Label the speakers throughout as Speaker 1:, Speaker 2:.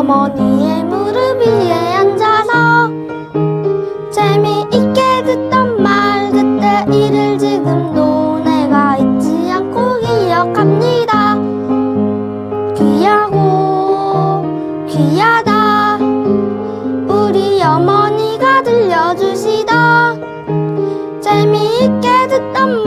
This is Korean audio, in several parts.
Speaker 1: 어머니의 무릎 위에 앉아서 재미있게 듣던 말 그때 이를 지금도 내가 잊지 않고 기억합니다. 귀하고 귀하다. 우리 어머니가 들려주시던 재미있게 듣던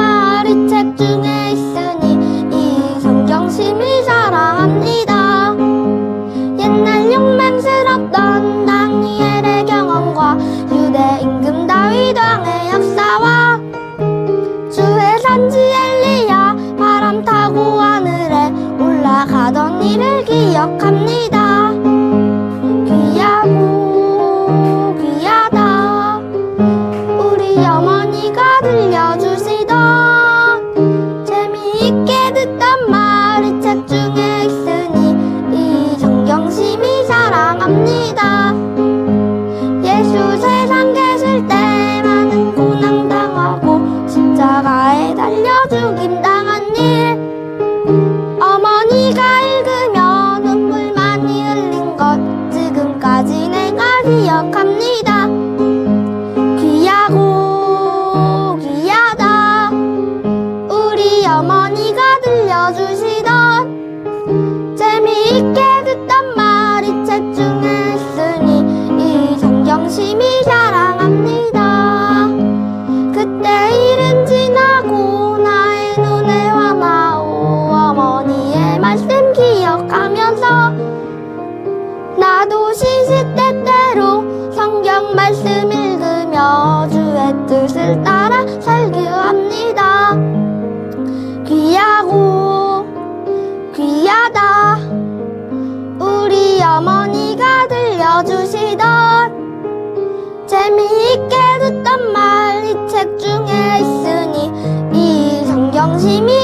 Speaker 1: 어머니가 들려주시던 재미있게 듣던 말이 책 중에 있으니 이 성경심이 사랑합니다. 그때 일은 지나고 나의 눈에 화나오 어머니의 말씀 기억하면서 나도 시시때때로 성경 말씀 읽으며 주의 뜻을 따라 어머니가 들려주시던 재미있게 듣던 말 이 책 중에 있으니 이 성경심이